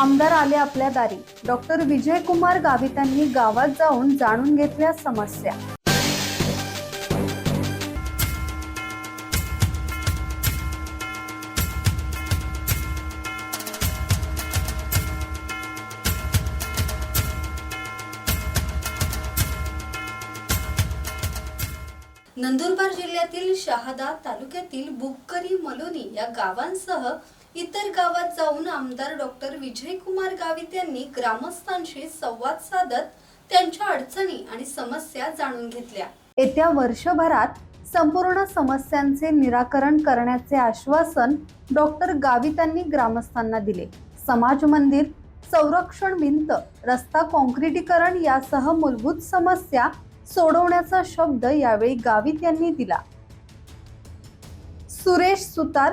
आमदार आले आपल्या दारी. डॉक्टर विजयकुमार गावितांनी गावात जाऊन जाणून घेतल्या समस्या. नंदुरबार जिल्ह्यातील शहादा तालुक्यातील बुक्करी मलोनी या गावांसह इतर गावात जाऊन आमदार डॉक्टर विजयकुमार गावित यांनी ग्रामस्थांशी संवाद साधत त्यांच्या अडचणी आणि समस्या जाणून घेतल्या. येत्या वर्षभरात संपूर्ण समस्यांचे निराकरण करण्याचे आश्वासन डॉक्टर गावितांनी ग्रामस्थांना दिले. समाज मंदिर संरक्षण भिंत रस्ता कॉन्क्रिटीकरण यासह मूलभूत समस्या सोडवण्याचा शब्द यावेळी गावित यांनी दिला. सुरेश सुतार